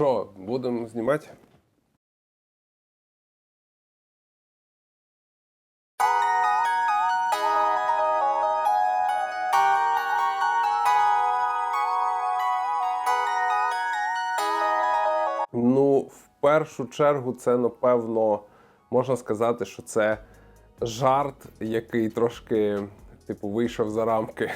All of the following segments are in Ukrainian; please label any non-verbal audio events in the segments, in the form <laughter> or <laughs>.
Що, будемо знімати? Ну, в першу чергу, це напевно можна сказати, що це жарт, який трошки, типу, вийшов за рамки.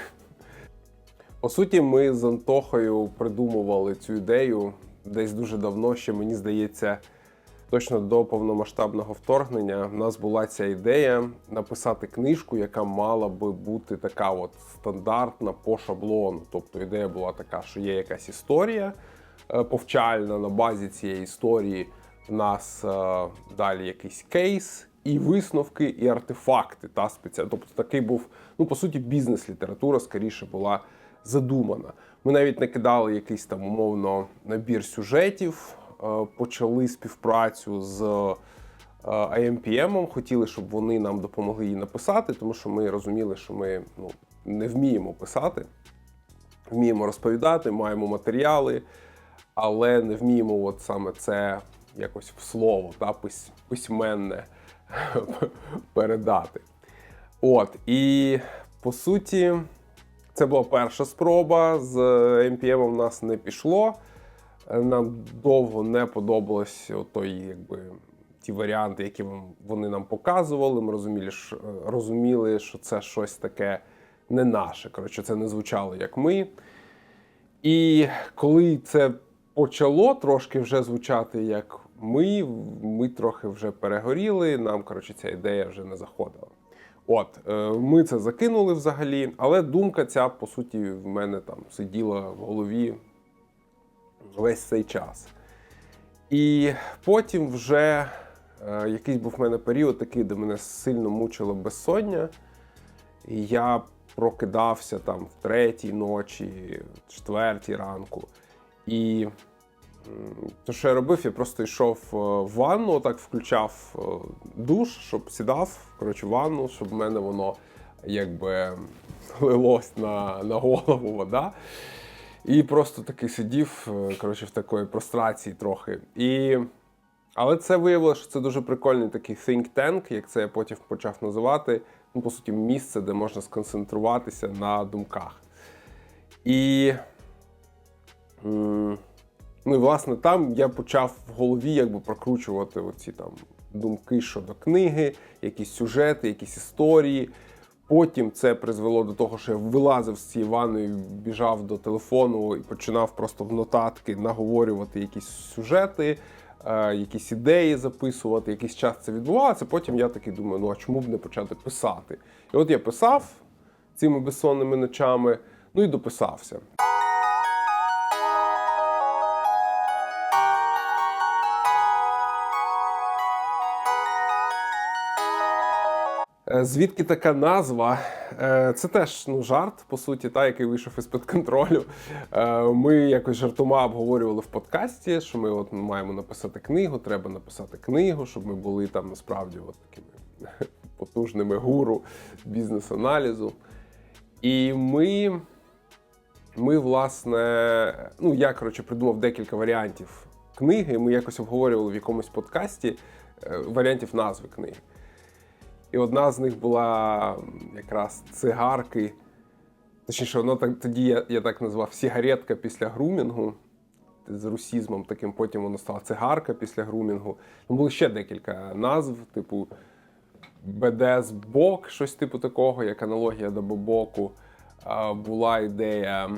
По суті, ми з Антохою придумували цю ідею десь дуже давно, ще мені здається, точно до повномасштабного вторгнення. У нас була ця ідея написати книжку, яка мала би бути така от стандартна по шаблону. Тобто ідея була така, що є якась історія е, повчальна на базі цієї історії. В нас е, далі якийсь кейс, і висновки, і артефакти. Та спеціально. Тобто такий був, ну по суті, бізнес-література скоріше була задумана. Ми навіть накидали якийсь там умовно набір сюжетів, е, почали співпрацю з е, IMPM, хотіли, щоб вони нам допомогли її написати, тому що ми розуміли, що ми ну, не вміємо писати, вміємо розповідати, маємо матеріали, але не вміємо от саме це якось в слово, та, пис- письменне <laughs> передати. От, і по суті, це була перша спроба. З MPM в нас не пішло. Е, Нам довго не подобалось той, якби, ті варіанти, які вони нам показували. Ми розуміли, що, розуміли, що це щось таке не наше. Коротше, це не звучало як ми. І коли це почало трошки вже звучати як ми, ми трохи вже перегоріли. Нам, коротше, ця ідея вже не заходила. От, е, ми це закинули взагалі, але думка ця, по суті, в мене там сиділа в голові весь цей час. І потім вже е, якийсь був в мене період такий, де мене сильно мучило безсоння. І я прокидався там в третій ночі, в четвертій ранку. І то, що я робив, я просто йшов е, в ванну, отак включав е, душ, щоб сідав коротше, в ванну, щоб в мене воно якби лилось на, на голову вода. І просто таки сидів, е, коротше, в такої прострації трохи. І... Але це виявилося, що це дуже прикольний такий think tank, як це я потім почав називати. Ну, по суті, місце, де можна сконцентруватися на думках. І. Ну і власне там я почав в голові якби прокручувати оці там думки щодо книги, якісь сюжети, якісь історії. Потім це призвело до того, що я вилазив з цієї ванної, біжав до телефону і починав просто в нотатки наговорювати якісь сюжети, е, якісь ідеї записувати. Якийсь час це відбувалося. Потім я такий думаю, ну а чому б не почати писати? І от я писав цими безсонними ночами, ну і дописався. Звідки така назва? Е, Це теж ну, жарт, по суті, та, який вийшов із-під контролю. Е, Ми якось жартома обговорювали в подкасті, що ми от маємо написати книгу, треба написати книгу, щоб ми були там насправді от такими <laughs> потужними гуру бізнес-аналізу. І ми, ми, власне, ну я коротше придумав декілька варіантів книги. Ми якось обговорювали в якомусь подкасті е, варіантів назви книги. І одна з них була якраз цигарки. Точніше, воно так тоді я, я так назвав сігаретка після грумінгу з русізмом таким, потім воно стало цигарка після грумінгу. Ну, було ще декілька назв, типу БДС Бок, щось типу такого, як аналогія до Бобоку. Була ідея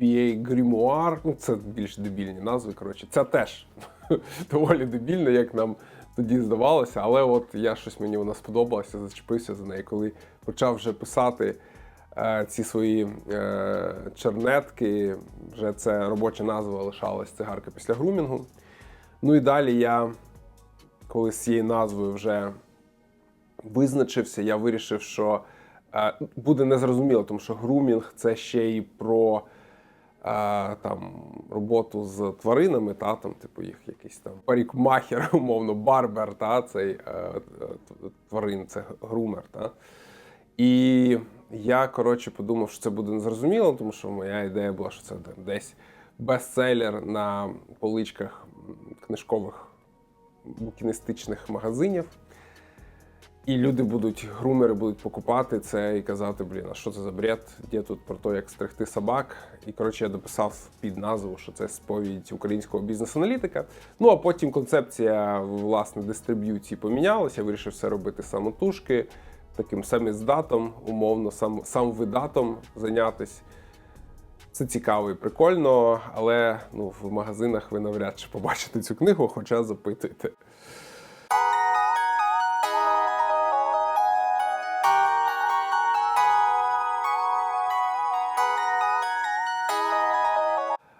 BA Grimoire, ну це більш дебільні назви. Коротше, це теж <laughs> доволі дебільно, як нам тоді здавалося, але от я щось мені вона сподобалася, зачепився за неї, коли почав вже писати е, ці свої е, чернетки. Вже це робоча назва лишалась цигарка після грумінгу. Ну і далі я, коли з цією назвою вже визначився, я вирішив, що е, буде незрозуміло, тому що грумінг це ще й про там, роботу з тваринами, та, там, типу їх якийсь там парікмахер, <laughs> умовно, барбер, та, цей е, тварин, це грумер. Та. І я, коротше, подумав, що це буде незрозуміло, тому що моя ідея була, що це десь бестселер на поличках книжкових букіністичних магазинів. І люди будуть, грумери будуть покупати це і казати, блін, а що це за бред? Де тут про те, як стригти собак? І коротше я дописав під назву, що це сповідь українського бізнес-аналітика. Ну а потім концепція власне дистриб'юції помінялася. Я вирішив все робити самотужки, таким саміздатом, умовно, сам, сам видатом зайнятися. Це цікаво і прикольно, але ну, в магазинах ви навряд чи побачите цю книгу, хоча запитуйте.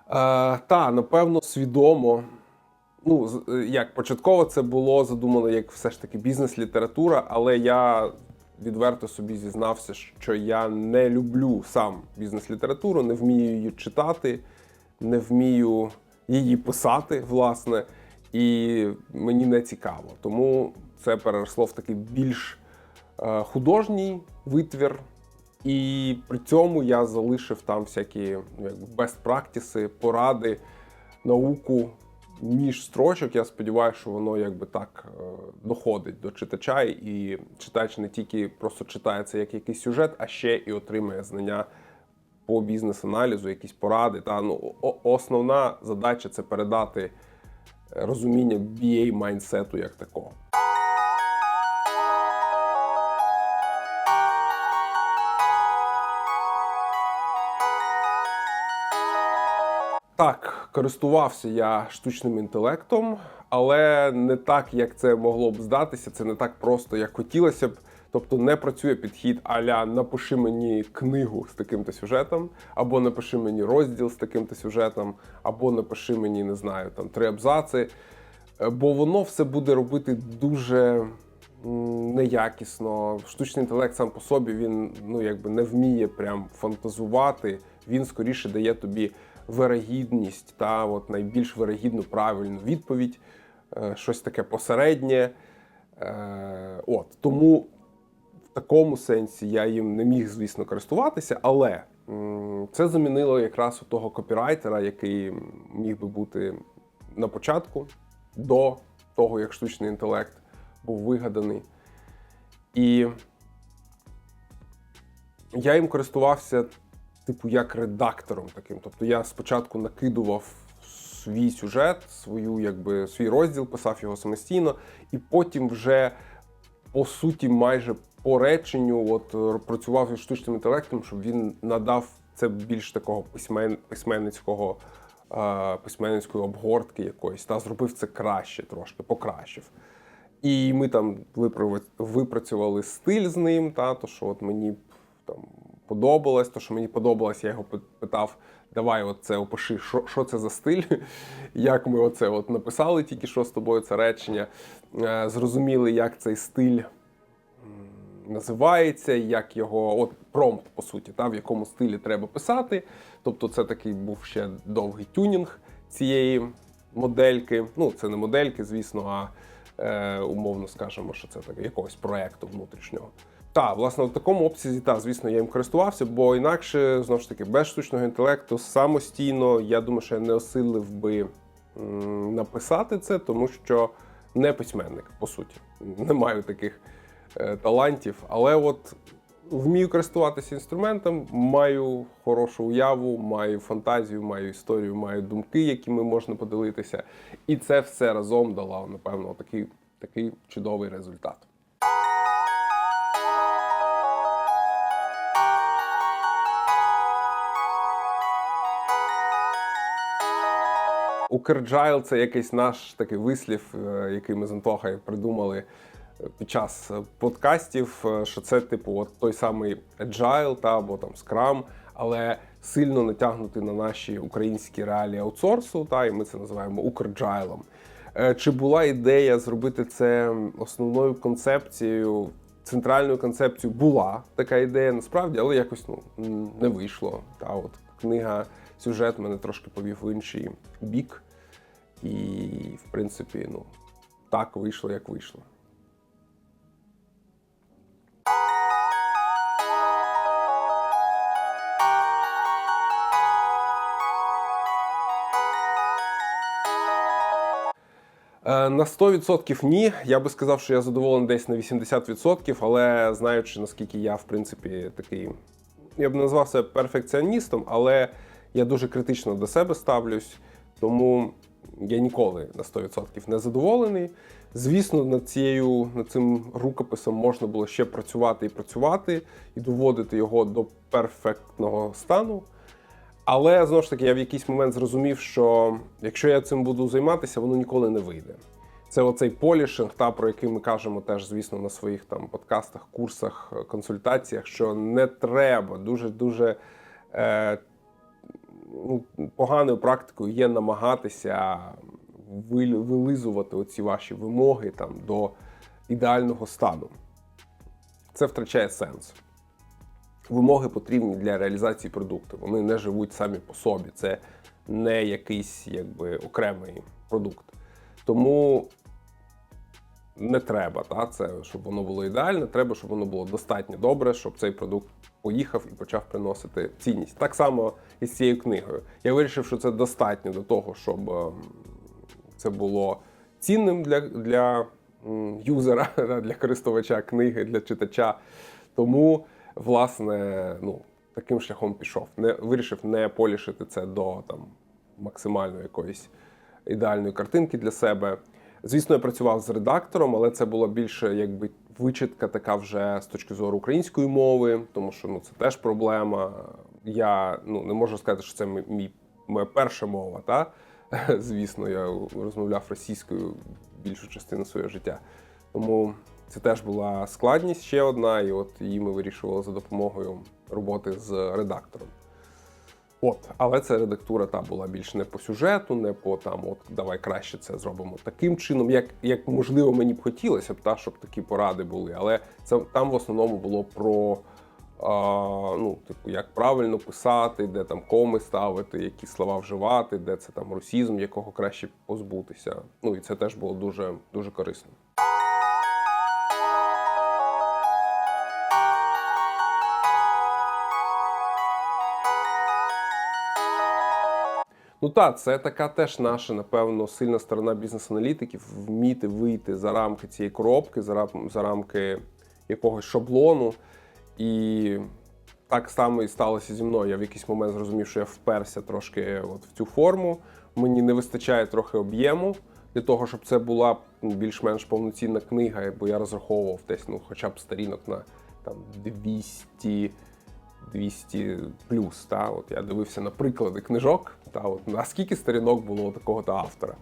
Та, напевно, свідомо. Ну, е, як початково це було задумано як все ж таки бізнес-література, але я відверто собі зізнався, що я не люблю сам бізнес-літературу, не вмію її читати, не вмію її писати, власне, і мені не цікаво. Тому це переросло в такий більш е, художній витвір. І при цьому я залишив там всякі ну, best practices, поради, науку між строчок. Я сподіваюся, що воно якби так е, доходить до читача, і читач не тільки просто читає це як якийсь сюжет, а ще і отримує знання по бізнес-аналізу, якісь поради. Та ну основна задача це передати е, розуміння BA майндсету як такого. Так, користувався я штучним інтелектом, але не так, як це могло б здатися. Це не так просто, як хотілося б. Тобто не працює підхід аля напиши мені книгу з таким-то сюжетом, або напиши мені розділ з таким-то сюжетом, або напиши мені, не знаю, там три абзаци. Е, Бо воно все буде робити дуже неякісно. Штучний інтелект сам по собі він ну якби не вміє прям фантазувати. Він скоріше дає тобі вирогідність та от найбільш вирогідну правильну відповідь, е, щось таке посереднє. Е, От тому в такому сенсі я їм не міг, звісно, користуватися, але це замінило якраз у того копірайтера, який міг би бути на початку, до того, як штучний інтелект був вигаданий. І я їм користувався, типу, як редактором таким. Тобто я спочатку накидував свій сюжет, свою, якби, свій розділ, писав його самостійно, і потім вже по суті, майже по реченню, от е, працював із штучним інтелектом, щоб він надав це більш такого письмен, письменницького е, письменницької обгортки якоїсь, та зробив це краще, трошки покращив. І ми там випрацювали стиль з ним, та то що от мені там подобалось, то що мені подобалось, я його пи- питав. Давай, от це опиши, що, що це за стиль, <laughs> як ми оце от написали тільки що з тобою це речення, Е, зрозуміли, як цей стиль називається, як його, от промпт, по суті, та, в якому стилі треба писати. Тобто, це такий був ще довгий тюнінг цієї модельки. Ну, це не модельки, звісно, а е, умовно скажемо, що це так, якогось проекту внутрішнього. Так, власне, в такому обсязі, та, звісно, я їм користувався, бо інакше, знову ж таки, без штучного інтелекту самостійно, я думаю, що я не осилив би написати це, тому що не письменник, по суті. Не маю таких е, талантів. Але от вмію користуватися інструментом, маю хорошу уяву, маю фантазію, маю історію, маю думки, якими можна поділитися. І це все разом дало, напевно, такий, такий чудовий результат. Укрджайл це якийсь наш такий вислів, е, який ми з Антохою придумали е, під час е, подкастів, що це, типу, от той самий Agile та або там Scrum, але сильно натягнутий на наші українські реалії аутсорсу, та і ми це називаємо Укрджайлом. Чи була ідея зробити це основною концепцією? Центральною концепцією була така ідея насправді, але якось ну не вийшло. Та от книга, сюжет мене трошки повів в інший бік. І, в принципі, ну, так вийшло, як вийшло. Е, на 100% ні. Я би сказав, що я задоволений десь на 80%, але знаючи, наскільки я, в принципі, такий, я б назвав себе перфекціоністом, але я дуже критично до себе ставлюсь, тому я ніколи на 100% не задоволений. Звісно, над цією над цим рукописом можна було ще працювати і працювати, і доводити його до перфектного стану. Але знову ж таки, я в якийсь момент зрозумів, що якщо я цим буду займатися, воно ніколи не вийде. Це оцей полішинг, та про який ми кажемо теж, звісно, на своїх там подкастах, курсах, консультаціях, що не треба дуже дуже е, ну, поганою практикою є намагатися вилизувати оці ваші вимоги там до ідеального стану. Це втрачає сенс. Вимоги потрібні для реалізації продукту. Вони не живуть самі по собі. Це не якийсь якби окремий продукт. Тому не треба, та, це, щоб воно було ідеальне, треба, щоб воно було достатньо добре, щоб цей продукт поїхав і почав приносити цінність. Так само і з цією книгою. Я вирішив, що це достатньо до того, щоб ем, це було цінним для, для юзера, <laughs> для користувача книги, для читача. Тому, власне, ну, таким шляхом пішов. Не, вирішив не полішити це до там, максимально якоїсь ідеальної картинки для себе. Звісно, я працював з редактором, але це була більше якби вичитка така вже з точки зору української мови, тому що ну це теж проблема. Я ну не можу сказати, що це мій, моя перша мова. Та <laughs> звісно, я розмовляв російською більшу частину свого життя. Тому це теж була складність ще одна, і от її ми вирішували за допомогою роботи з редактором. От, але ця редактура та була більш не по сюжету, не по там, от давай краще це зробимо таким чином, як, як можливо мені б хотілося б, та, щоб такі поради були. Але це там в основному було про а, ну, типу, як правильно писати, де там коми ставити, які слова вживати, де це там русізм, якого краще позбутися. Ну і це теж було дуже, дуже корисно. Ну так, це така теж наша, напевно, сильна сторона бізнес-аналітиків вміти вийти за рамки цієї коробки, за, рам- за рамки якогось шаблону. І так само і сталося зі мною. Я в якийсь момент зрозумів, що я вперся трошки от в цю форму. Мені не вистачає трохи об'єму для того, щоб це була більш-менш повноцінна книга, бо я розраховував десь ну, хоча б сторінок на там 200 200 плюс. Та? От я дивився на приклади книжок, та? От, наскільки сторінок було такого-то автора.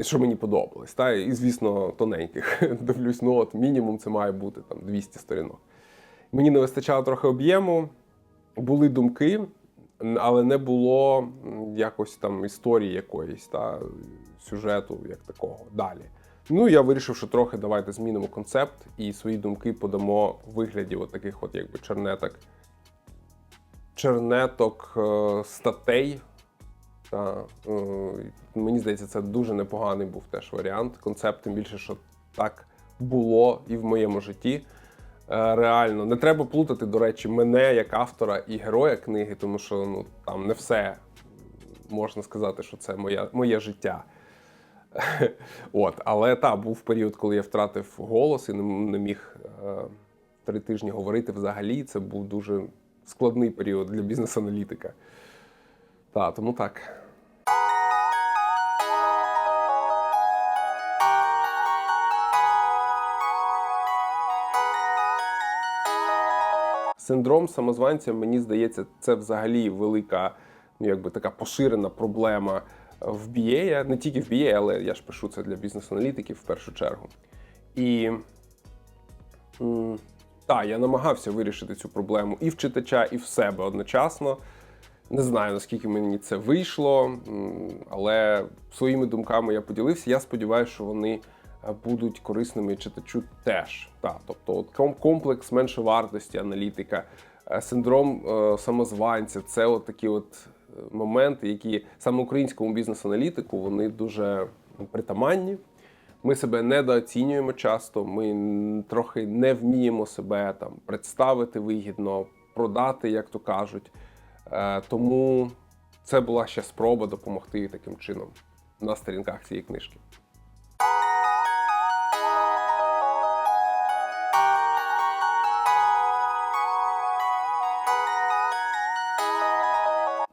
Що мені подобалось. Та? І, звісно, тоненьких. <laughs> Дивлюсь, ну от мінімум це має бути там 200 сторінок. Мені не вистачало трохи об'єму, були думки, але не було якось там історії якоїсь та сюжету, як такого далі. Ну, я вирішив, що трохи давайте змінимо концепт і свої думки подамо в вигляді от таких от якби чернеток чернеток е, статей. Та, е, мені здається, це дуже непоганий був теж варіант. Концепт, тим більше, що так було і в моєму житті. Е, Реально, не треба плутати, до речі, мене як автора і героя книги, тому що ну, там не все можна сказати, що це моя, моє життя. <laughs> От, але так, був період, коли я втратив голос і не, не міг е, три тижні говорити взагалі. Це був дуже складний період для бізнес-аналітика. Та, тому так. Синдром самозванця, мені здається, це взагалі велика, ну якби така поширена проблема в BA, не тільки в BA, але я ж пишу це для бізнес-аналітиків в першу чергу. І м, так, я намагався вирішити цю проблему і в читача, і в себе одночасно. Не знаю, наскільки мені це вийшло, але своїми думками я поділився. Я сподіваюся, що вони е, будуть корисними читачу теж. Так, тобто, от ком- комплекс меншовартості аналітика, е, синдром е, самозванця це от такі от моменти, які саме українському бізнес-аналітику вони дуже притаманні. Ми себе недооцінюємо часто, ми трохи не вміємо себе там представити вигідно, продати, як то кажуть. Е, тому це була ще спроба допомогти таким чином на сторінках цієї книжки.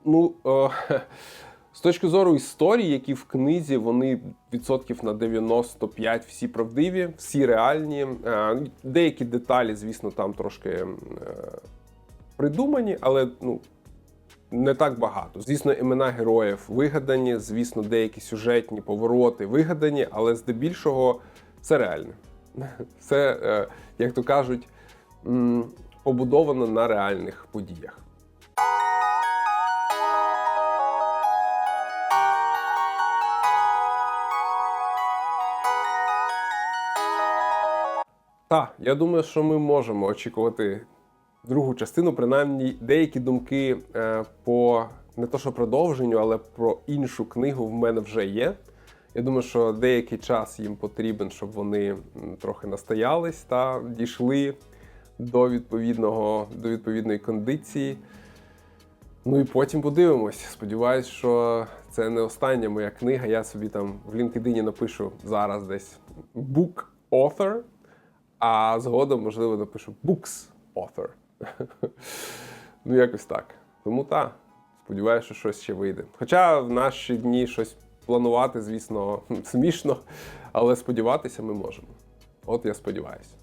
Ну, о, е, <laughs> з точки зору історії, які в книзі, вони відсотків на 95 всі правдиві, всі реальні. Е, деякі деталі, звісно, там трошки е, придумані, але ну, не так багато. Звісно, імена героїв вигадані, звісно, деякі сюжетні повороти вигадані, але здебільшого все реальне. Все, е, як то кажуть, побудовано на реальних подіях. Так, я думаю, що ми можемо очікувати другу частину. Принаймні, деякі думки е, по не то що продовженню, але про іншу книгу в мене вже є. Я думаю, що деякий час їм потрібен, щоб вони трохи настоялись та дійшли до відповідного до відповідної кондиції. Ну і потім подивимось. Сподіваюсь, що це не остання моя книга. Я собі там в LinkedIn напишу зараз десь book author, а згодом, можливо, напишу books author. <laughs> ну, якось так. Тому так, сподіваюся, що щось ще вийде. Хоча в наші дні щось планувати, звісно, <laughs> смішно, але сподіватися ми можемо. От я сподіваюся.